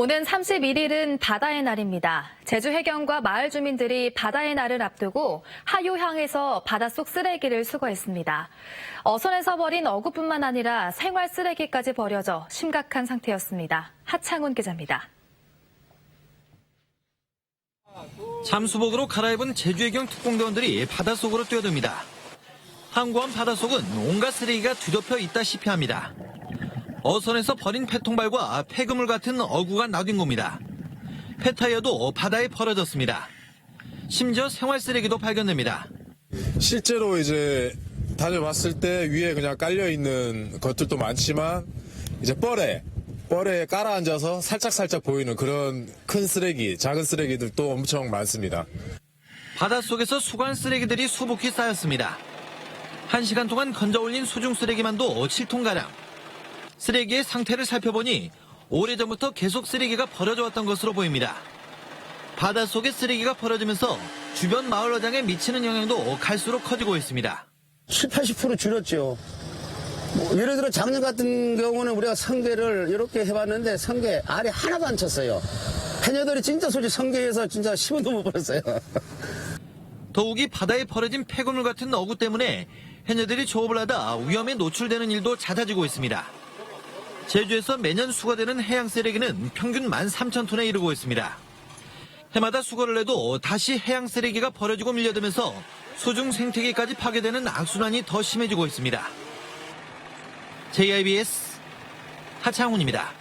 오는 31일은 바다의 날입니다. 제주 해경과 마을 주민들이 바다의 날을 앞두고 하요항에서 바닷속 쓰레기를 수거했습니다. 어선에서 버린 어구뿐만 아니라 생활 쓰레기까지 버려져 심각한 상태였습니다. 하창훈 기자입니다. 잠수복으로 갈아입은 제주해경 특공대원들이 바닷속으로 뛰어듭니다. 항구한 바닷속은 온갖 쓰레기가 뒤덮여 있다시피 합니다. 어선에서 버린 폐통발과 폐그물 같은 어구가 나뀐 겁니다. 폐타이어도 바다에 버려졌습니다. 심지어 생활 쓰레기도 발견됩니다. 실제로 이제 다녀봤을 때 위에 그냥 깔려 있는 것들도 많지만 이제 뻘에 뻘에 깔아 앉아서 살짝 살짝 보이는 그런 큰 쓰레기, 작은 쓰레기들도 엄청 많습니다. 바닷속에서 수거한 쓰레기들이 수북히 쌓였습니다. 한 시간 동안 건져 올린 소중 쓰레기만도 7톤가량. 쓰레기의 상태를 살펴보니 오래전부터 계속 쓰레기가 버려져 왔던 것으로 보입니다. 바닷속에 쓰레기가 버려지면서 주변 마을 어장에 미치는 영향도 갈수록 커지고 있습니다. 7, 80% 줄었죠. 뭐 예를 들어 작년 같은 경우는 우리가 성게를 이렇게 해봤는데 성게 알이 하나도 안 쳤어요. 해녀들이 진짜 솔직히 성게에서 진짜 10원도 못 벌었어요. 더욱이 바다에 버려진 폐구물 같은 어구 때문에 해녀들이 조업을 하다 위험에 노출되는 일도 잦아지고 있습니다. 제주에서 매년 수거되는 해양 쓰레기는 평균 13,000톤에 이르고 있습니다. 해마다 수거를 해도 다시 해양 쓰레기가 버려지고 밀려들면서 소중 생태계까지 파괴되는 악순환이 더 심해지고 있습니다. JIBS 하창훈입니다.